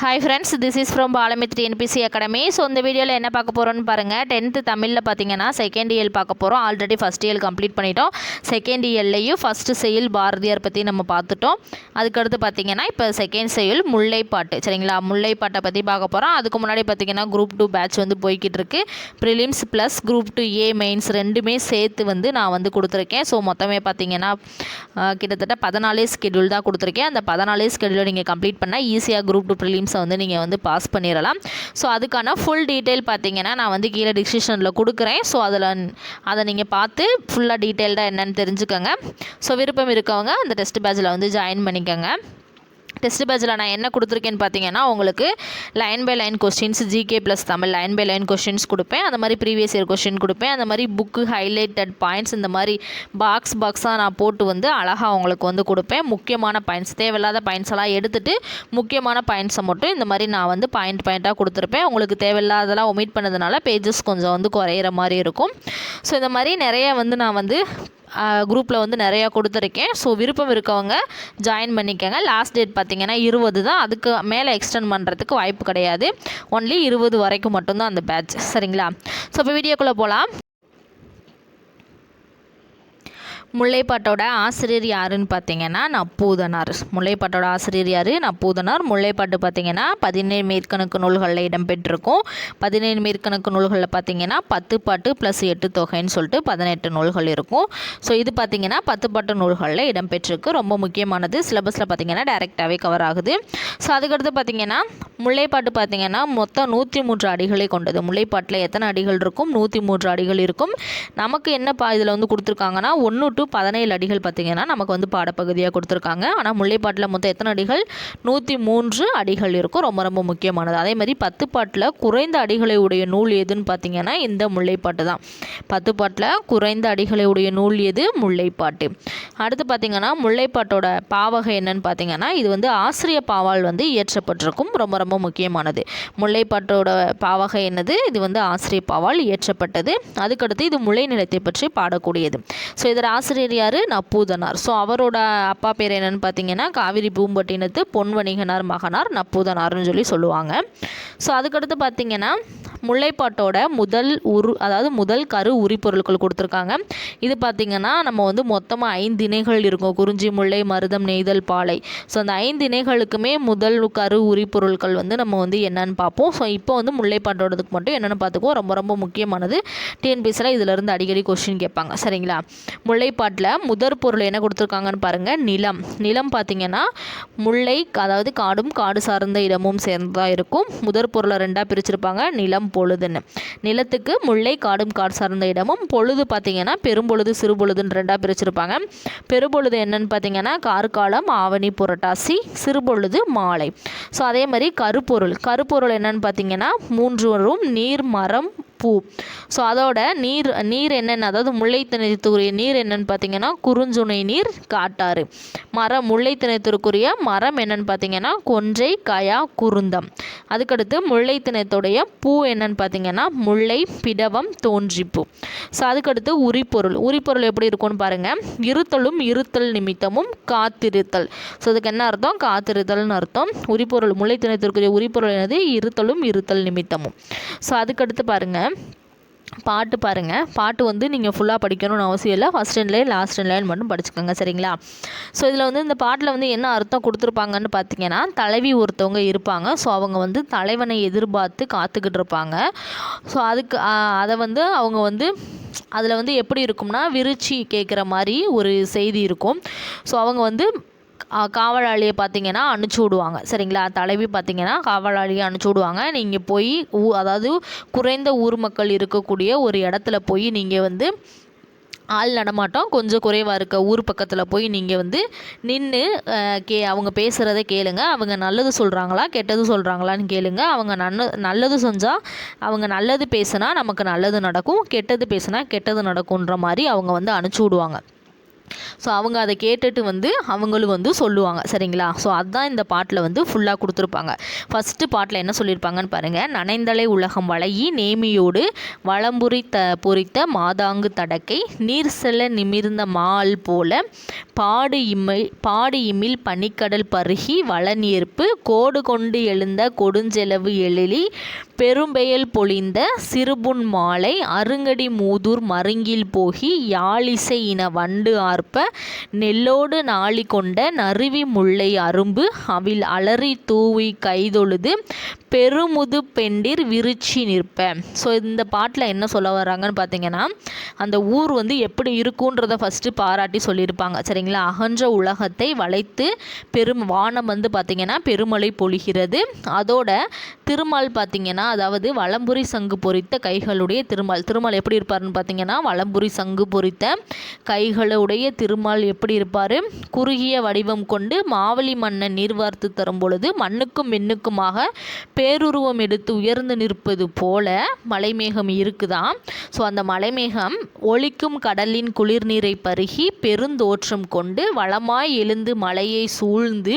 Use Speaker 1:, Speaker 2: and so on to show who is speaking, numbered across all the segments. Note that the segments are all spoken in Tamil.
Speaker 1: Hi friends this is from Balamith NBC academy so இந்த வீடியோவில் என்ன பார்க்க போகிறோன்னு பாருங்கள் டென்த்து தமிழில் பார்த்தீங்கன்னா செகண்ட் இயர் பார்க்க போகிறோம் ஆல்ரெடி ஃபஸ்ட் இயர் கம்ப்ளீட் பண்ணிட்டோம். செகண்ட் இயர்லேயும் ஃபஸ்ட்டு செயல் பாரதியார் பற்றி நம்ம பார்த்துட்டோம். அதுக்கடுத்து பார்த்தீங்கன்னா இப்போ செகண்ட் செயல் முல்லைப்பாட்டு. சரிங்களா? முல்லைப்பாட்டை பற்றி பார்க்க போகிறோம் அதுக்கு முன்னாடி பார்த்தீங்கன்னா குரூப் டூ பேட்ச் வந்து போய்கிட்டு இருக்கு. Prelims plus group two A mains ரெண்டுமே சேர்த்து வந்து நான் வந்து கொடுத்துருக்கேன். ஸோ மொத்தமே பார்த்தீங்கன்னா கிட்டத்தட்ட பதினாலே ஸ்கெடியூல் தான் கொடுத்துருக்கேன். அந்த பதினாலே ஸ்கெடியூலை நீங்கள் கம்ப்ளீட் பண்ணால் ஈஸியாக குரூப் டூ ப்ரிலிம்ஸ் வந்து நீங்கள் வந்து பாஸ் பண்ணிடலாம் ஸோ அதுக்கான ஃபுல் டீட்டெயில் பார்த்தீங்கன்னா நான் வந்து கீழே டிஸ்கிரிப்ஷனில் கொடுக்குறேன். ஸோ அதில் அதை நீங்கள் பார்த்து ஃபுல்லாக டீட்டெயில்டாக என்னென்னு தெரிஞ்சுக்கோங்க. ஸோ விருப்பம் இருக்கவங்க அந்த டெஸ்ட் பேட்சில் வந்து ஜாயின் பண்ணிக்கோங்க. டெஸ்ட் பேட்சில் நான் என்ன கொடுத்துருக்கேன்னு பார்த்தீங்கன்னா உங்களுக்கு line by line questions GK plus Tamil line by line questions கொடுப்பேன். அந்த மாதிரி ப்ரீவியஸ் இயர் கொஸ்டின் கொடுப்பேன். அந்த மாதிரி புக்கு ஹைலைட்டட் பாயிண்ட்ஸ் இந்த மாதிரி பாக்ஸ் பாக்ஸாக நான் போட்டு வந்து அழகாக உங்களுக்கு வந்து கொடுப்பேன். முக்கியமான பாயிண்ட்ஸ் தேவையில்லாத பாயிண்ட்ஸ் எல்லாம் எடுத்துட்டு முக்கியமான பாயிண்ட்ஸை மட்டும் இந்த மாதிரி நான் வந்து பாயிண்ட் பாயிண்ட்டாக கொடுத்துருப்பேன். உங்களுக்கு தேவையில்லாதெல்லாம் ஒமிட் பண்ணதுனால பேஜஸ் கொஞ்சம் வந்து குறையிற மாதிரி இருக்கும். ஸோ இந்த மாதிரி நிறைய வந்து நான் வந்து குரூப்பில் வந்து நிறையா கொடுத்துருக்கேன். ஸோ விருப்பம் இருக்கவங்க ஜாயின் பண்ணிக்கோங்க. லாஸ்ட் டேட் பார்த்திங்கன்னா இருபது தான். அதுக்கு மேலே எக்ஸ்டெண்ட் பண்ணுறதுக்கு வாய்ப்பு கிடையாது. ஒன்லி இருபது வரைக்கும் மட்டும்தான் அந்த பேட்ச் சரிங்களா? ஸோ இப்போ வீடியோக்குள்ளே போகலாம் முல்லைப்பாட்டோட ஆசிரியர் யாருன்னு பார்த்தீங்கன்னா நப்பூதனார். முல்லைப்பாட்டோட ஆசிரியர் யார்? நப்பூதனார். முல்லைப்பாட்டு பார்த்தீங்கன்னா பதினேழு மேற்கணக்கு நூல்களில் இடம்பெற்றிருக்கும். பதினேழு மேற்கணக்கு நூல்களில் பார்த்தீங்கன்னா பத்து பாட்டு ப்ளஸ் எட்டு தொகைன்னு சொல்லிட்டு பதினெட்டு நூல்கள் இருக்கும். ஸோ இது பார்த்தீங்கன்னா பத்து பாட்டு நூல்களில் இடம்பெற்றிருக்கு. ரொம்ப முக்கியமானது. சிலபஸில் பார்த்தீங்கன்னா டைரெக்டாகவே கவர் ஆகுது. ஸோ அதுக்கடுத்து பார்த்தீங்கன்னா முல்லைப்பாட்டு பார்த்தீங்கன்னா மொத்தம் நூற்றி மூன்று அடிகளை கொண்டது. முல்லைப்பாட்டில் எத்தனை அடிகள் இருக்கும்? நூற்றி மூன்று அடிகள் இருக்கும். நமக்கு என்ன பா இதில் வந்து கொடுத்துருக்காங்கன்னா ஒன்று டு பதினேழு அடிகள் பார்த்திங்கன்னா நமக்கு வந்து பாடப்பகுதியாக கொடுத்துருக்காங்க. ஆனால் முல்லைப்பாட்டில் மொத்தம் எத்தனை அடிகள்? நூற்றி மூன்று அடிகள் இருக்கும். ரொம்ப ரொம்ப முக்கியமானது. அதே மாதிரி பத்து பாட்டில் குறைந்த அடிகளை உடைய நூல் எதுன்னு பார்த்தீங்கன்னா இந்த முல்லைப்பாட்டு தான். பத்து பாட்டில் குறைந்த அடிகளை உடைய நூல் எது? முல்லைப்பாட்டு. அடுத்து பார்த்திங்கன்னா முல்லைப்பாட்டோட பாவகை என்னன்னு பார்த்தீங்கன்னா இது வந்து ஆசிரிய பாவால் வந்து இயற்றப்பட்டிருக்கும். ரொம்ப ரொம்ப முக்கியமானது. முல்லைப்பாட்டோட பாவகை என்னது? இது வந்து ஆசிரிய பாவால் இயற்றப்பட்டது. அதுக்கடுத்து இது முல்லை நிலத்தை பற்றி பாடக்கூடியது. ஸோ இதோட ஆசிரியர் யார்? நப்பூதனார். ஸோ அவரோட அப்பா பேர் என்னன்னு பார்த்தீங்கன்னா காவிரி பூம்பட்டினத்து பொன்வணிகனார் மகனார் நப்பூதனார்னு சொல்லி சொல்லுவாங்க. ஸோ அதுக்கடுத்து பார்த்தீங்கன்னா முல்லைப்பாட்டோட முதல் உரு அதாவது முதல் கரு உரிப்பொருட்கள் கொடுத்துருக்காங்க. இது பார்த்திங்கன்னா நம்ம வந்து மொத்தமாக ஐந்து இணைகள் இருக்கும். குறிஞ்சி முல்லை மருதம் நெய்தல் பாலை. ஸோ அந்த ஐந்து இணைகளுக்குமே முதல் கரு உரிப்பொருட்கள் வந்து நம்ம வந்து என்னன்னு பார்ப்போம். ஸோ இப்போ வந்து முல்லைப்பாட்டோடதுக்கு மட்டும் என்னென்னு பார்த்துக்குவோம். ரொம்ப ரொம்ப முக்கியமானது. டிஎன்பிஎஸ்சில் இதிலிருந்து அடிக்கடி கொஸ்டின் கேட்பாங்க. சரிங்களா? முல்லைப்பாட்டில் முதற் பொருள் என்ன கொடுத்துருக்காங்கன்னு பாருங்கள் நிலம். நிலம் பார்த்திங்கன்னா முல்லை அதாவது காடும் காடு சார்ந்த இடமும் சேர்ந்ததாக இருக்கும். முதற் பொருளை ரெண்டாக பிரிச்சிருப்பாங்க. நிலம் பொழுதுன்னு. நிலத்துக்கு முல்லை காடும் காடு சார்ந்த இடமும் பொழுது பார்த்திங்கன்னா பெரும்பொழுது சிறுபொழுதுன்னு ரெண்டாக பிரிச்சிருப்பாங்க. பெரும்பொழுது என்னன்னு பார்த்தீங்கன்னா கார்காலம் ஆவணி புரட்டாசி சிறுபொழுது மாலை. ஸோ அதே மாதிரி கருப்பொருள். கருப்பொருள் என்னன்னு பார்த்தீங்கன்னா மூன்று வரும். நீர் மரம் பூ ஸோ அதோட நீர் நீர் என்னென்ன? அதாவது முல்லைத்திணைத்துக்குரிய நீர் என்னென்னு பார்த்தீங்கன்னா குறுஞ்சுனை நீர் காட்டாறு. மரம் முல்லைத்திணைத்திற்குரிய மரம் என்னென்னு பார்த்தீங்கன்னா கொன்றை கயா குருந்தம். அதுக்கடுத்து முல்லைத்திணத்துடைய பூ என்னென்னு பார்த்தீங்கன்னா முல்லை பிடவம் தோன்றிப்பூ. ஸோ அதுக்கடுத்து உரிப்பொருள் உரிப்பொருள் எப்படி இருக்கும்னு பாருங்கள் இருத்தலும் இருத்தல் நிமித்தமும் காத்திருத்தல். ஸோ அதுக்கு என்ன அர்த்தம்? காத்திருத்தல்னு அர்த்தம். உரிப்பொருள் முல்லைத்திணத்திற்குரிய உரிப்பொருள் என்னது? இருத்தலும் இருத்தல் நிமித்தமும். ஸோ அதுக்கடுத்து பாருங்கள் பாட்டு பாருங்கள் பாட்டு வந்து நீங்கள் ஃபுல்லாக படிக்கணும்னு அவசியம் இல்லை. First and line last line மட்டும் படிச்சுக்கோங்க சரிங்களா? ஸோ இதில் வந்து இந்த பாட்டில் வந்து என்ன அர்த்தம் கொடுத்துருப்பாங்கன்னு பார்த்தீங்கன்னா தலைவி ஒருத்தவங்க இருப்பாங்க. ஸோ அவங்க வந்து தலைவனை எதிர்பார்த்து காத்துக்கிட்டு இருப்பாங்க. ஸோ அதுக்கு அதை வந்து அவங்க வந்து அதில் வந்து எப்படி இருக்கும்னா விருச்சி கேட்குற மாதிரி ஒரு செய்தி இருக்கும். ஸோ அவங்க வந்து காவலாளியை பார்த்தீங்கன்னா அனுப்பிச்சி விடுவாங்க. சரிங்களா? தலைவி பார்த்தீங்கன்னா காவலாளியை அனுப்பிச்சி விடுவாங்க. நீங்கள் போய் ஊ அதாவது குறைந்த ஊர் மக்கள் இருக்கக்கூடிய ஒரு இடத்துல போய் நீங்கள் வந்து ஆள் நடமாட்டம் கொஞ்சம் குறைவாக இருக்க ஊர் பக்கத்தில் போய் நீங்கள் வந்து நின்று கே அவங்க பேசுகிறத கேளுங்க. அவங்க நல்லது சொல்கிறாங்களா கெட்டது சொல்கிறாங்களான்னு கேளுங்க. அவங்க நன்ன நல்லது செஞ்சால் அவங்க நல்லது பேசுனா நமக்கு நல்லது நடக்கும். கெட்டது பேசுனா கெட்டது நடக்குன்ற மாதிரி அவங்க வந்து அனுப்பிச்சி விடுவாங்க. ஸோ அவங்க அதை கேட்டுட்டு வந்து அவங்களும் வந்து சொல்லுவாங்க சரிங்களா? ஸோ அதுதான் இந்த பாட்டில் வந்து ஃபுல்லாக கொடுத்துருப்பாங்க. ஃபஸ்ட்டு பாட்டில் என்ன சொல்லியிருப்பாங்கன்னு பாருங்கள் நனைந்தலை உலகம் வளையி நேமியோடு வளம்புரி த பொறித்த மாதாங்கு தடக்கை நீர் செல்ல நிமிர்ந்த மால் போல பாடு இம்மை பாடு இமில் பனிக்கடல் பருகி வளநீர்ப்பு கோடு கொண்டு எழுந்த கொடுஞ்செலவு எழிலி பெரும்பெயல் பொழிந்த சிறுபுன் மாலை அருங்கடி மூதூர் மருங்கில் போகி யாழிசை இன வண்டு ஆர்ப்ப நெல்லோடு நாளி கொண்ட நறுவி முல்லை அரும்பு அவில் அலறி தூவி கைதொழுது பெருமுது பெண்டிர் விரிச்சி நிற்ப. ஸோ இந்த பாட்டில் என்ன சொல்ல வராங்கன்னு பார்த்தீங்கன்னா அந்த ஊர் வந்து எப்படி இருக்குன்றத ஃபஸ்ட்டு பாராட்டி சொல்லியிருப்பாங்க. சரிங்களா? அகன்ற உலகத்தை வளைத்து பெரும் வானம் வந்து பார்த்திங்கன்னா பெருமழை பொழிகிறது. அதோட திருமால் பார்த்திங்கன்னா அதாவது வலம்புரி சங்கு பொறித்த கைகளுடைய திருமால். திருமால் எப்படி இருப்பாருன்னு பார்த்தீங்கன்னா வலம்புரி சங்கு பொறித்த கைகளுடைய திருமால் எப்படி இருப்பார்? குறுகிய வடிவம் கொண்டு மாவலி மன்னன் நீர்வார்த்து தரும் பொழுது மண்ணுக்கும் மின்னுக்குமாக பேருருவம் எடுத்து உயர்ந்து நிற்பது போல மலைமேகம் இருக்குதான் ஸோ அந்த மலைமேகம் ஒளிக்கும் கடலின் குளிர்நீரை பருகி பெருந்தோற்றம் கொண்டு வளமாய் எழுந்து மலையை சூழ்ந்து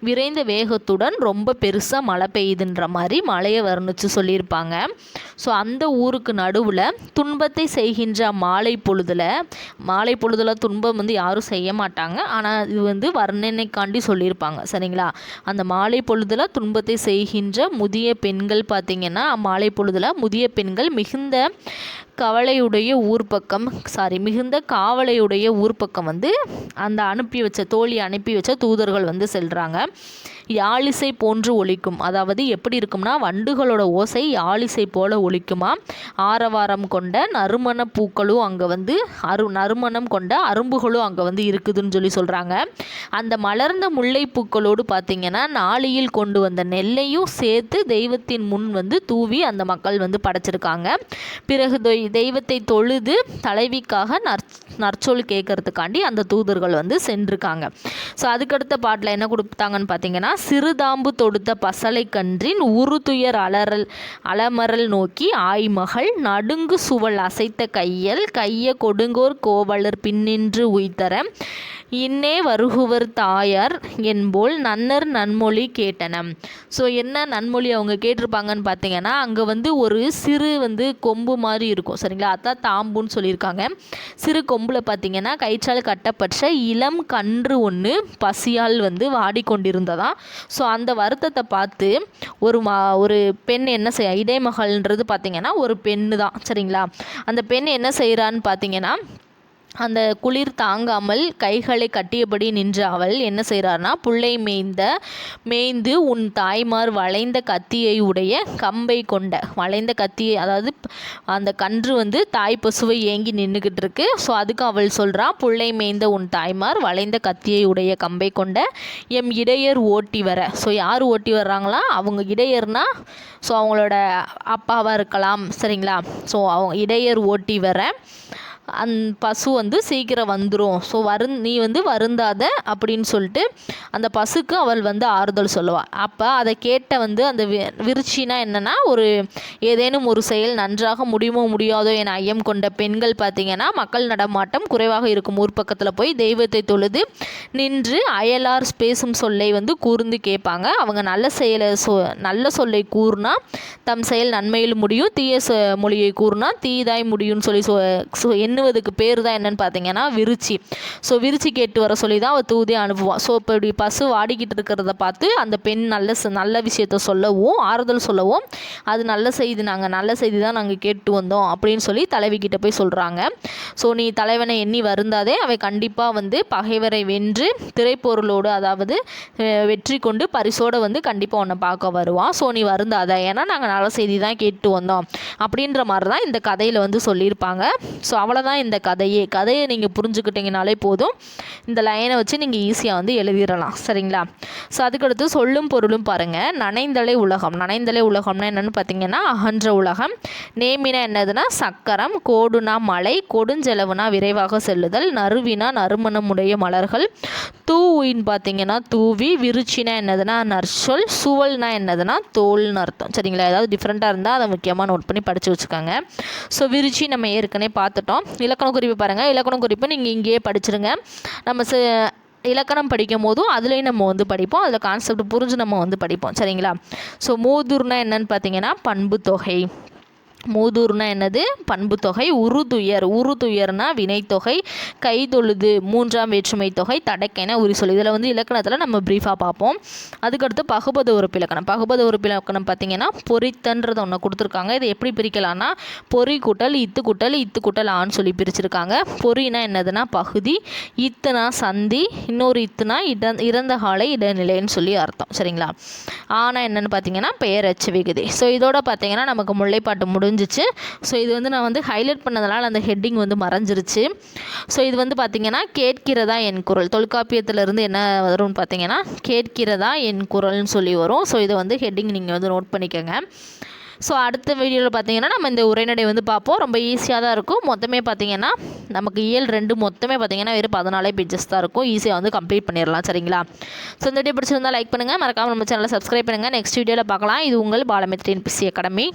Speaker 1: விரைந்த வேகத்துடன் ரொம்ப பெருசாக மழை பெய்யுதுன்ற மாதிரி மழையை வர்ணித்து சொல்லியிருப்பாங்க. ஸோ அந்த ஊருக்கு நடுவில் துன்பத்தை செய்கின்ற மாலை பொழுதில் மாலை பொழுதில் துன்பம் வந்து யாரும் செய்ய மாட்டாங்க. ஆனால் இது வந்து வர்ணனைக்காண்டி சொல்லியிருப்பாங்க. சரிங்களா? அந்த மாலை பொழுதில் துன்பத்தை செய்கின்ற முதிய பெண்கள் பார்த்திங்கன்னா மாலை பொழுதில் முதிய பெண்கள் மிகுந்த கவலையுடைய ஊர் பக்கம் சாரி மிகுந்த காவலையுடைய ஊர் பக்கம் வந்து அந்த அனுப்பி வச்ச தோழி அனுப்பி வச்ச தூதர்கள் வந்து செல்கிறாங்க யாழிசை போன்று ஒழிக்கும் அதாவது எப்படி இருக்கும்னா வண்டுகளோட ஓசை யாழிசை போல ஒழிக்குமா ஆரவாரம் கொண்ட நறுமண பூக்களும் அங்கே வந்து அரு நறுமணம் கொண்ட அரும்புகளும் அங்கே வந்து இருக்குதுன்னு சொல்லி சொல்கிறாங்க அந்த மலர்ந்த முல்லை பூக்களோடு பார்த்திங்கன்னா நாளியில் கொண்டு வந்த நெல்லையும் சேர்த்து தெய்வத்தின் முன் வந்து தூவி அந்த மக்கள் வந்து படைச்சிருக்காங்க. பிறகு தெய்வத்தை தொழுது தலைவிக்காக நற் நற்சொல் கேட்கறதுக்காண்டி அந்த தூதர்கள் வந்து சென்றிருக்காங்க. ஸோ அதுக்கடுத்த பாட்டில் என்ன கொடுத்தாங்கன்னு பார்த்தீங்கன்னா சிறுதாம்பு தொடுத்த பசலை கன்றின் உருதுயர் அலறல் அலமரல் நோக்கி ஆய்மகள் நடுங்கு சுவல் அசைத்த கையல் கைய கொடுங்கோர் கோவலர் பின்னின்று உய்தர இன்னே வருகுவர் தாயார் என்போல் நன்னர் நன்மொழி கேட்டனம். ஸோ என்ன நன்மொழி அவங்க கேட்டிருப்பாங்கன்னு பார்த்தீங்கன்னா அங்கே வந்து ஒரு சிறு வந்து கொம்பு மாதிரி இருக்கும். சரிங்களா? அதான் தாம்புன்னு சொல்லியிருக்காங்க. சிறு கொம்பில் பார்த்தீங்கன்னா கயிற்றால் கட்டப்பட்ட இளம் கன்று ஒன்று பசியால் வந்து வாடிக்கொண்டிருந்ததா ஸோ அந்த வருத்தத்தை பார்த்து ஒரு மா ஒரு பெண் என்ன செய்ய இடைமகள்ன்றது பார்த்தீங்கன்னா ஒரு பெண்ணு தான் சரிங்களா? அந்த பெண் என்ன செய்கிறான்னு பார்த்தீங்கன்னா அந்த குளிர் தாங்காமல் கைகளை கட்டியபடி நின்ற அவள் என்ன செய்கிறார்னா புள்ளை மேய்ந்த மேய்ந்து உன் தாய்மார் வளைந்த கத்தியை உடைய கம்பை கொண்ட வளைந்த கத்தியை அதாவது அந்த கன்று வந்து தாய் பசுவை ஏங்கி நின்றுக்கிட்டு இருக்கு. ஸோ அதுக்கு அவள் சொல்கிறா புள்ளை மேய்ந்த உன் தாய்மார் வளைந்த கத்தியை உடைய கம்பை கொண்ட எம் இடையர் ஓட்டி வர. ஸோ யார் ஓட்டி வர்றாங்களா? அவங்க இடையர்னா ஸோ அவங்களோட அப்பாவாக இருக்கலாம் சரிங்களா? ஸோ அவங்க இடையர் ஓட்டி வர. அந் பசு வந்து சீக்கிரம் வந்துடும் ஸோ வருந் நீ வந்து வருந்தாத அப்படின்னு சொல்லிட்டு அந்த பசுக்கு அவள் வந்து ஆறுதல் சொல்லுவாள் அப்போ அதை கேட்ட வந்து அந்த வி விருச்சினா என்னென்னா ஒரு ஏதேனும் ஒரு செயல் நன்றாக முடியுமோ முடியாதோ என ஐயம் கொண்ட பெண்கள் பார்த்திங்கன்னா மக்கள் நடமாட்டம் குறைவாக இருக்கும். ஊர் பக்கத்தில் போய் தெய்வத்தை தொழுது நின்று அயலார் பேசும் சொல்லை வந்து கூர்ந்து கேட்பாங்க. அவங்க நல்ல செயலை சொ நல்ல சொல்லை கூறுனா தம் செயல் நன்மையில் முடியும் தீய மொழியை கூறுனா தீதாய் முடியும்னு சொல்லி சொ என்ன பின்னுவதுக்கு பேர் தான் என்னென்னு பார்த்தீங்கன்னா விருச்சி. ஸோ விருச்சி கேட்டு வர சொல்லி தான் அவள் தூதி அனுப்புவான் ஸோ இப்போ இப்படி பசு வாடிக்கிட்டு இருக்கிறத பார்த்து அந்த பெண் நல்ல நல்ல விஷயத்த சொல்லவும் ஆறுதல் சொல்லவும் அது நல்ல செய்தி நாங்கள் நல்ல செய்தி தான் நாங்கள் கேட்டு வந்தோம் அப்படின்னு சொல்லி தலைவிக்கிட்ட போய் சொல்கிறாங்க ஸோ நீ தலைவனை எண்ணி வருந்தாதே அவை கண்டிப்பாக வந்து பகைவரை வென்று திரைப்பொருளோடு அதாவது வெற்றி கொண்டு பரிசோடு வந்து கண்டிப்பாக உன்னை பார்க்க வருவான் ஸோ நீ வருந்தாத. ஏன்னா நாங்கள் நல்ல செய்தி தான் கேட்டு வந்தோம். அப்படின்ற மாதிரி தான் இந்த கதையில் வந்து சொல்லியிருப்பாங்க. ஸோ அவ்வளோதான் தான் இந்த கதையே. கதையை நீங்கள் புரிஞ்சுக்கிட்டிங்கனாலே போதும். இந்த லைனை வச்சு நீங்கள் ஈஸியாக வந்து எழுதிடலாம். சரிங்களா? ஸோ அதுக்கடுத்து சொல்லும் பொருளும் பாருங்கள் நனைந்தலை உலகம். நனைந்தலை உலகம்னா என்னென்னு பார்த்தீங்கன்னா அகன்ற உலகம். நேமினா என்னதுன்னா சக்கரம். கோடுனா மலை. கொடுஞ்செலவுனா விரைவாக செல்லுதல். நறுவினா நறுமணமுடைய மலர்கள். தூவின்னு பார்த்தீங்கன்னா தூவி. விருச்சினா என்னதுன்னா நற்சொல். சுவல்னா என்னதுன்னா தோல்னு அர்த்தம். சரிங்களா? ஏதாவது டிஃப்ரெண்ட்டாக இருந்தால் அதை முக்கியமாக நோட் பண்ணி படித்து வச்சுக்கோங்க. ஸோ விருச்சி நம்ம ஏற்கனவே பார்த்துட்டோம். இலக்கண குறிப்பு பாருங்கள் இலக்கண குறிப்பு நீங்கள் இங்கேயே படிச்சிருங்க. நம்ம ச இலக்கணம் படிக்கும் போதும் அதுலேயும் நம்ம வந்து படிப்போம். அதில் கான்செப்ட் புரிஞ்சு நம்ம வந்து படிப்போம். சரிங்களா? ஸோ மூதூர்னா என்னன்னு பார்த்தீங்கன்னா பண்பு தொகை. மூதூர்னா என்னது? பண்புத்தொகை உருதுயர் உருதுயர்னா வினைத்தொகை கைதொழுது மூன்றாம் வேற்றுமை தொகை தடக்கென உரி சொல் இதில் வந்து இலக்கணத்தில் நம்ம ப்ரீஃபாக பார்ப்போம். அதுக்கடுத்து பகுபத உறுப்பு இலக்கணம் பகுபத உறுப்பு இலக்கணம் பார்த்தீங்கன்னா பொறித்தன்றது ஒன்று கொடுத்துருக்காங்க. இதை எப்படி பிரிக்கலாம்னா பொறி கூட்டல் இத்து கூட்டல் இத்து கூட்டல் ஆன்னு சொல்லி பிரிச்சிருக்காங்க. பொறினா என்னதுன்னா பகுதி இத்துனா சந்தி இன்னொரு இத்துனா இட இறந்த கால இடைநிலைன்னு சொல்லி அர்த்தம். சரிங்களா? ஆனால் என்னென்னு பார்த்தீங்கன்னா பெயரச்சு விகுதி. ஸோ இதோட பார்த்தீங்கன்னா நமக்கு முல்லைப்பாட்டு முடிஞ்சு மறைஞ்சிச்சு ஸோ இது வந்து நான் வந்து ஹைலைட் பண்ணதுனால அந்த ஹெட்டிங் வந்து மறைஞ்சிருச்சு. ஸோ இது வந்து பார்த்திங்கன்னா கேட்கிறதா என் குரல். தொல்காப்பியத்திலேருந்து என்ன வரும்னு பார்த்தீங்கன்னா கேட்கிறதா என் குரல்னு சொல்லி வரும். ஸோ இதை வந்து ஹெட்டிங் நீங்கள் வந்து நோட் பண்ணிக்கோங்க. ஸோ அடுத்த வீடியோவில் பார்த்தீங்கன்னா நம்ம இந்த உரைநடை வந்து பார்ப்போம். ரொம்ப ஈஸியாக தான் இருக்கும். மொத்தமே பார்த்தீங்கன்னா நமக்கு இயல் ரெண்டு மொத்தமே பார்த்தீங்கன்னா வெறும் பதினாலே பேஜஸ் தான் இருக்கும். ஈஸியாக வந்து கம்ப்ளீட் பண்ணிடலாம் சரிங்களா? ஸோ இந்த வீடியோ பிடிச்சிருந்தால் லைக் பண்ணுங்கள் மறக்காமல் நம்ம சேனலை சப்ஸ்கிரைப் பண்ணுங்கள் நெக்ஸ்ட் வீடியோவில் பார்க்கலாம். இது உங்கள் பாலமித்ரின் பிசி அகாடமி